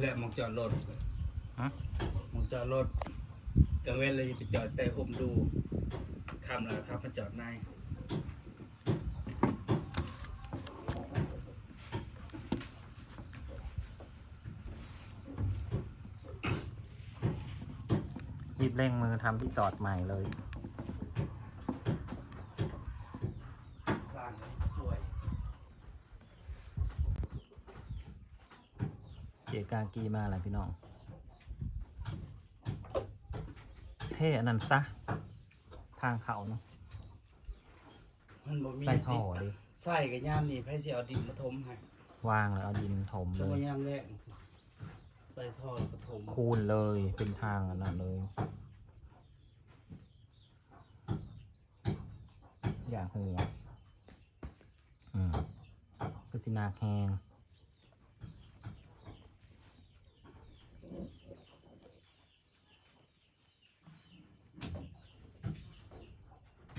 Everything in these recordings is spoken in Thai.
และหมองจอดรถฮะหมองจอดรถกลางเว้นเลยไปจอดแต่ห่มดูคำแล้วครับมาจอดในรีบเร่งมือทำที่จอดใหม่เลย สร้างให้ป่วย เกียกากีมาอะไรพี่น้อง เท่อันนั้นซะ ทางเขาเนาะ มันบ่มีใส่ท่อดิใส่กับย่ามนี่ไผสิเอาดินมาถมให้วางแล้วเอาดินถมเพเลราะว่ายย่ามแรกใส่ท่อแล้วก็ถมคูณเลยเป็นทางอันนั้นเลย อย่าหัวอืมก็สินาแหง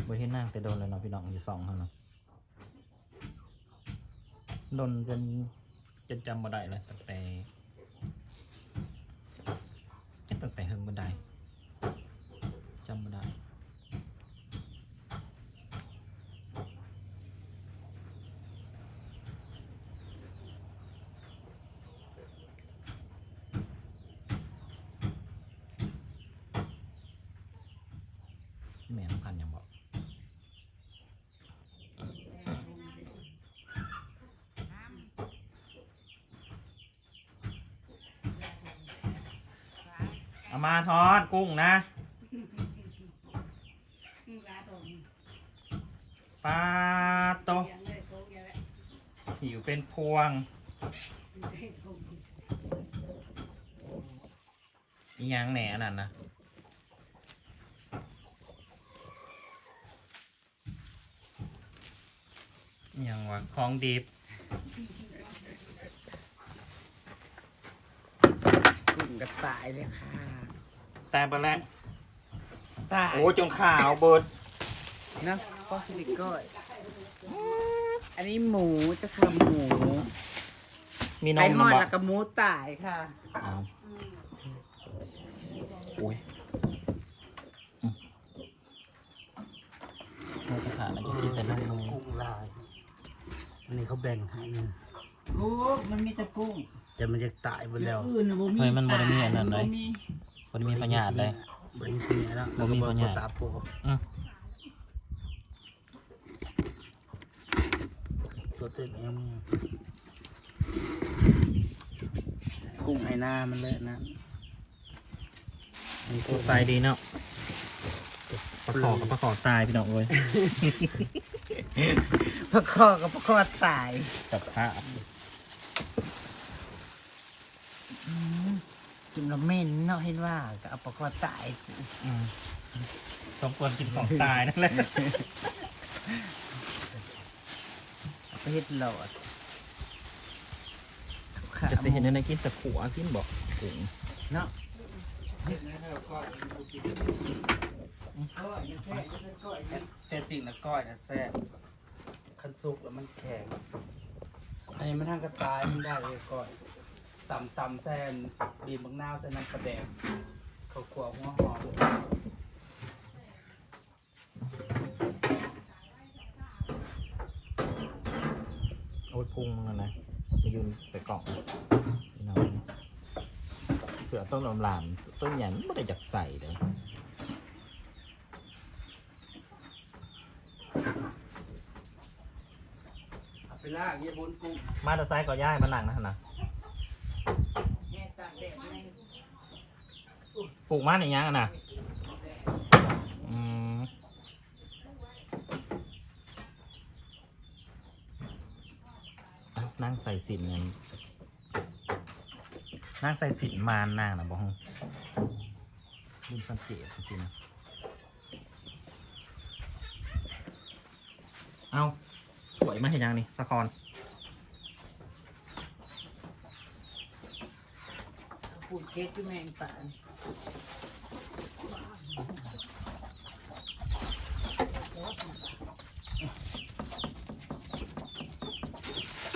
บริเห็นนางแต่โดนเลยเนาะพี่น้องอยู่สองเท่านั้นโดนจนจนจำมาได้เลยตั้งแต่ตั้งแต่เฮิงบันไดจำมาได้ แม่น้ำพันธุ์ยังบอกเอา มาทอดกุ้งนะปลาโตหิวเป็นพวงอียังแหน่นั่นนะยังวะของดิบกุ้งกระต่ายเลยค่ะ แต่ไปแล้วตายโอ้จนขาวเบิดนะฟอสซิลิก้อยอันนี้หมูจะทำหมูมีนไอมหอนะดบอกแล้วก็หมูตายค่ะเอาโอ้ยอืมเราจะขาดแล้วจะกินแต่นมเลยกุ้งลายอันนี้เขาแบ่งให้นึงกุ้งมันมีแต่กุ้งแต่มันจะตายไปแล้วอื่นน่ะบ่มีเฮ้ยมันบริมีอันนั้นเลย บ่มีบริมีพยาธิเลยบริมีพยาธิแล้วบ่มีพยาธิตาโปอืมตัวเต็มเองมีกุ้งไอ้หน้ามันเลยนะนี่ตัวใสดีเนาะปลาขอกับปลาขอตายพี่น้องเว้ยพะคอกับพะคอตายจับผ้ากิ นแล้วเหม็นเนาะเห็นว่ากับเอาพะคอตายอืมสมควรกินของตายนั่นแหละเอาไปเฮ็ดหลอดจะสิเห็นในกินแต่ขัวกินบอกถึงเนาะแต่จริงนะก้อยนะแซ่บคันสุกแล้วมันแข็งอันนี้มันทางกระตายมันได้เลยก้อย ตำตำแซนบีบมะนาวใส่น้ำกระแดงข้าวคั่วหัวหอมโอ้ยพุงมันนะไปยืนใส่กล่องพี่น้องเสือต้นลำลามต้นใหญ่ไม่ได้อยากใส่เลยเอาไปล่างเยี่ยบนกุ้งมาแตะไซค์ก็ย่ายมันหลังนะนะ แง่ตากแดดใน ปลูกมาในยังอะนะอืมอะนั่งใส่สินเนี่ยนั่งใส่สินมานนางนะบอกลืมสังเกตจริงๆนะเอาสวยมาเห็นยังนี่สะคอน ขูดเค็ดที่แมงป่า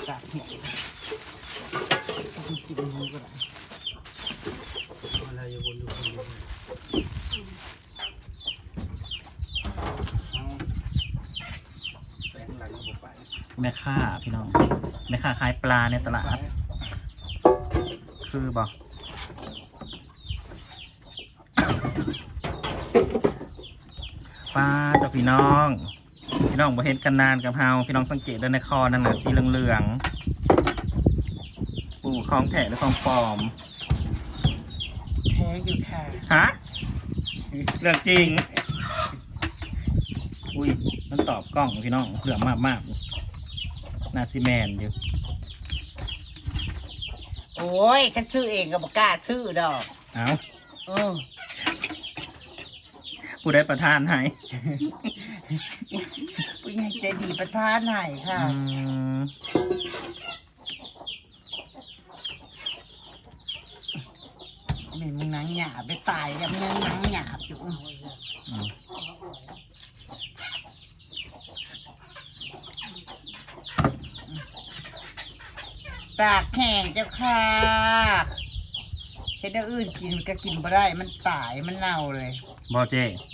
ตัดเห็ดกินมือก็ได้ะไรอยู่บนอยู่บนอยู่แงหลังก็ไปแม่ค่าพี่น้องแม่ค่าขายปลาในตลาด คือบอก ปลาจ้ะพี่น้อง พี่น้องบ่เห็นกันนานกับเฮาพี่น้องสังเกตด้วยในคอนั่นน่ะสีเหลืองๆปูของแท้หรือของปลอมแท้อยู่ค่ะฮะเรื่องจริง อุ้ยมันตอบกล้องพี่น้องเหลืองมากมากๆนาซีแมนอยู่โอ้ยก็ชื่อเองก็บอกกล้าชื่อดอก เอาเออ ผู้ได้ประทานให้ผู้ใหญ่ใจดีประทานให้ค่ะ อืมแม่มึงหนังหยาบไปตายแล้วมึงยังหนังหยาบอยู่อืมตากแห้งเจ้าค่ะเฮ็ดอย่างอื่นกินก็กินบ่ได้มันตายมันเน่าเลยบอเจหึ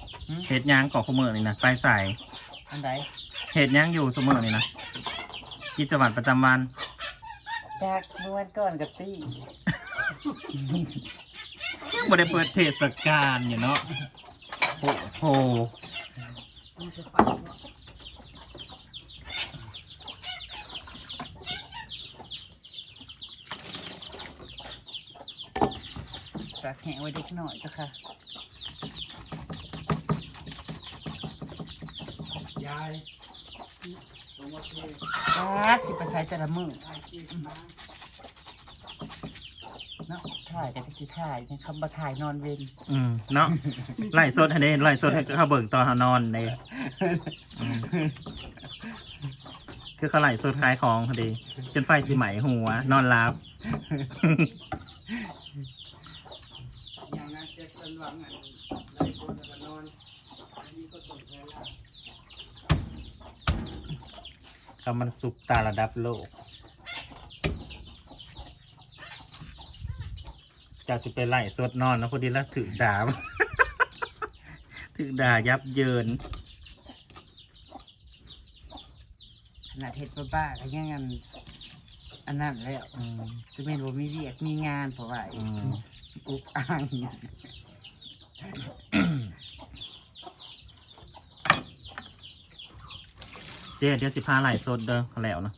เห็ดย่างก่อขมือนี่นะไปใส่อันใดเห็ดย่างอยู่เสมอนี่นะกิจวัตรประจำวัน จากเมื่อวันก่อนกับตี้บ่ได้เปิดเทศกาลอยู่เนาะโอ้โหตากแห้งไว้เด็กหน่อยเจ้าค่ะ ยายตาสิไปใช้แต่ละมือเนาะถ่ายกันจะกี่ถ่ายเนี่ยคำว่าถ่ายนอนเวนอืมเนาะไล่สดให้เด้ไล่สดให้เขาเบิ่งตอนเขานอนเลยอืมคือเขาไล่สดขายของพอดีจนไฟสิไหมหัวนอนรับ อย่างนั้นแจ็คสันหวังอันไล่คนแล้วก็นอนอันนี้ก็ตกใจละ ก็มันสุกตาระดับโลกจะสิไปไล่สดนอนนะพอดีแล้วถือดาบถือด่ายับเยิน ขนาดเฮ็ดบ้าๆก็ยังอันอันนั้นแล้วอืมจะเป็นว่ามีเรียกมีงานเพราะว่าอืม อุกอ่างเจ๊เดี๋ยวสิพาไล่สดเด้อเขาแล้วนะ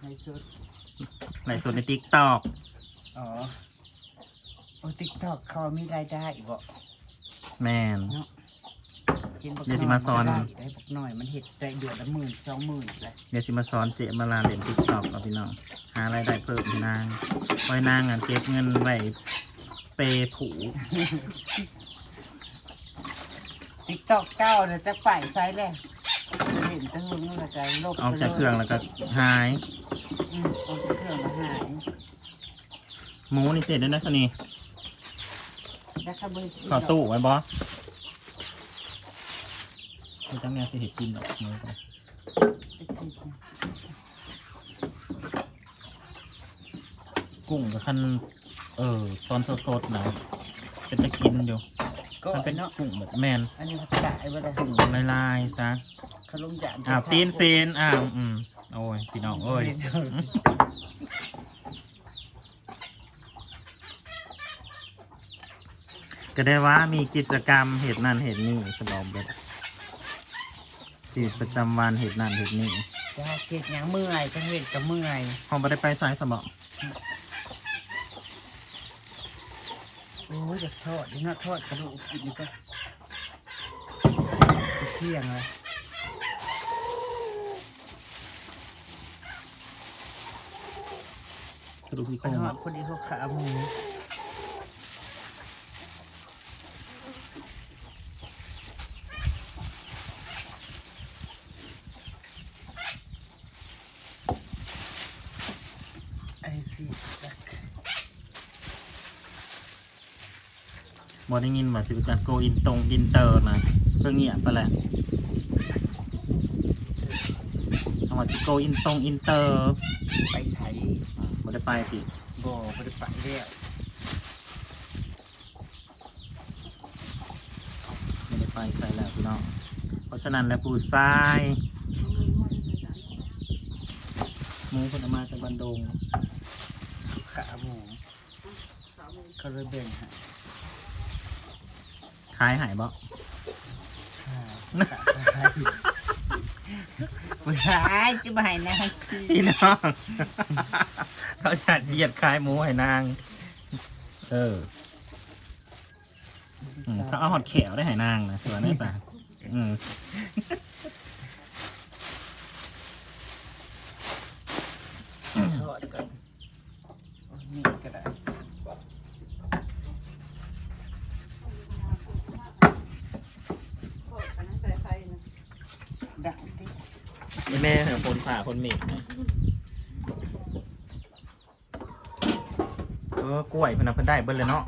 ในสุดไล่สดในติ๊กตอกอ๋อ โอ้ติ๊กตอกเขามีรายได้บ่แมนเนาะเห็นบอกเดี๋ยวสิมาสอน ได้ได้บอกหน่อยมันเห็ดได้เดือนละหมื่นสองหมื่นเลยเดี๋ยวสิมาสอนเจมาลาเล่นติ๊กตอกเอาพี่น้องหารายได้เพิ่มให้นางไว้นางอะเก็บเงินไว้เปย์ผูติ๊กตอกเก้าเนี่ยจะฝ่ายไซส์เลย เห็นตั้งมึงแล้วจะลบออกจากเครื่องแล้วก็หาย อืมออกจากเครื่องมาหายหมูนี่เสร็จแล้วนะสนีแล้วก็เบอร์ขอตู้ไว้บอสไม่ต้องแนวสิเห็ดกินหรอกหมูก็กุ้งกับขั้นเออตอนสดๆนะเป็นจะกินอยู่ก็มันเป็นเนาะกุ้งแบบแมนอันนี้เขาจ่ายไว้เลยกุ้งลายๆซะเขาลงจานอ้าวตีนเซนอ้าวอืมโอ้ยพี่น้องเอ้ยก็ได้ว่ามีกิจกรรมเหตุนั่นเหตุนี่สำหรับเด็กสีวิตประจำวันเหตุนั่นเหตุนี่จะเก็บอย่างเมื่อยจะเห็นกับเมื่อยพอมาได้ไปสายสมองโอ้ยจะทอดนี่เนาะทอดกระดูกกินนี่ก็สิเที่ยงเลย กระดูกซี่ไปโครงทอดพอดีเขาขาหมูไอ้สิจักบอได้ยินว่าสิเป็นการโกอินตรงอินเตอร์นะเพื่อเงียบไปแหละเอาว่าสิโกอินตรงอินเตอร์ไปใช้ บอได้ไปติบ่ไปได้ไปแล้วไม่ได้ไปใส่แล้วพี่น้อง เพราะฉะนั้นแล้วปูทรายเหมูคนเอามาจากบันดงขาหมูก็เลยแบ่งให้ขายหายบ่ค่ะผู้ชายจะมาให้นางพี่น้องเขาจะเห ยียดขายหมูให้นาง เอออืมเขาเอาหอดแขวได้ให้นางนะส่วนนี้สะอืมทอดกันมีก็ได้ดังที่นี่แม่เหรอคนผ่าคนเมกนะ เออกล้วยเพิ่นเอาเพิ่นได้เบิ่เลยเนาะ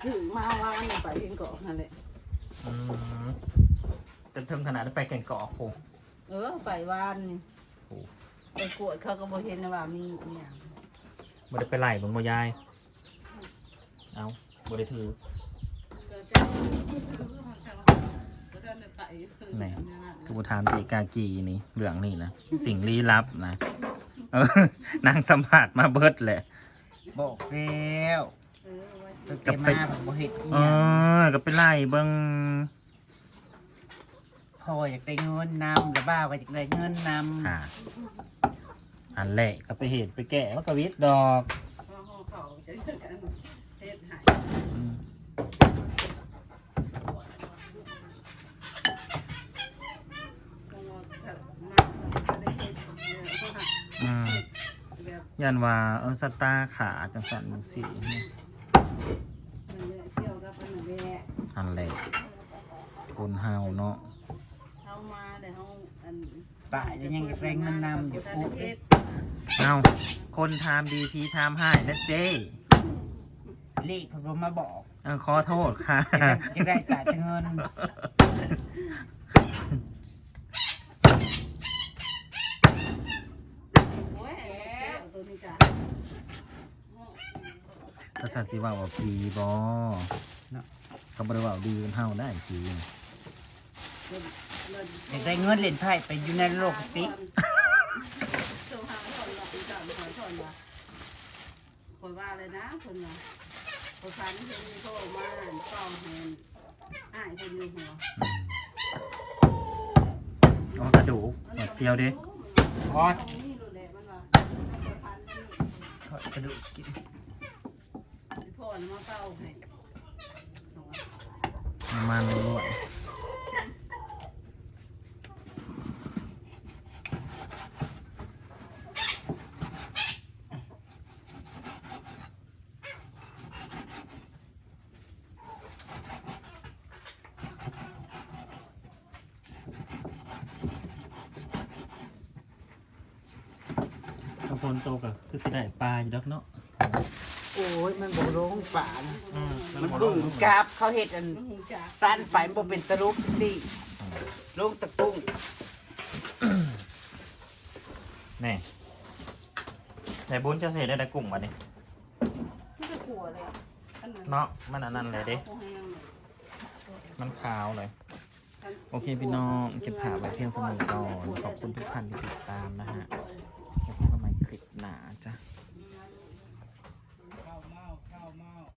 ชื่อมาว่านี่ไปเองก่อนนั่นแหละอืมแต่ถึงขนาดได้ไปแก่งกอกโอ้เออไปวานนี่โอ้ไปกวดเขาก็บ่เห็นนะว่ามีอหย่างบ่ได้ไปไล่เบิ่งบ่ยาย เอาบ่ได้ถือไหนกูถามตีกากีนี่เรื่องนี่นะสิ่งลี้ลับนะเออนางสัมผัสมาเบิดแหละ บอกแล้วเออว่าตั้งแต่มาผมบ่เห็ดอีเอหยังอก็ไปไล่เบิ่งพ่ออยากได้เงินนำแล้วบ้าวก็อยากได้เงินนำอ่าอันแหละก็ไปเหตุไปแก่มันก็วิทย์ดอกห้องเขาจะเฮ็ดกันเฮ็ดให้ อืม เพราะว่าถ้ามาก็ได้เฮ็ดเนี่ยเพราะว่า อืม แบบ ยันว่าเออสตาร์ขาจังสันจังสีเนี่ยนั่นแหละเที่ยวกับอันนั้นแหละอันแหละคนเฮาเนาะเฮามาแต่เฮาอันตายแล้วยังอยากได้เงินนำอยู่บ่ทัปุ๊นได้เฮ็ดเอาคนทำดีทีทำให้นะเจ้เลขผมมาบอกเออขอโทษค่ะ จะได้จะได้แต่เงิน โอ้ยเที่ยว ตัวนี้จ้ะก็สันสิว่าว่าพีบอเขาบริว่าดีเป็นเฮาได้พีอยากได้เงินเล่นไพ่ไปอยู่ในโลกติเจ้าหาคนละอีกสามคนคนละคนว่าเลยนะคนละคนฟันเห็นโทรมาต้องเห็นอ้ายคนอยู่หัวอ๋อกระดูกหมดเซียวเด้พอด นี่ดูแลมันว่าคนฟันนี่ ทอด กระดูกกินพ่อมาเฝ้าให้น้ำมันรั่วก นโตกับคือสิได้ปลาอยู่ดอกเนาะโอ้ยมันบ่ลงป่านะอืมมันดุ่งกราบเขาเห็ดอันมันหูจักสั้นไปมันบ่เป็นตะลุกดิลูกตะกุ้งแน่แต่บุญจะเสียได้แต่กลุ่มวะนี่ที่จะกลัวเลยอันนั้นเนาะมันอันนั้นเลยเด้คงให้ยังเลยมันขาวเลย โอเคพี่น้องเก็บภาพไว้เพียงสมุดก่อน ขอบคุณทุกท่านที่ติดตามนะฮะเ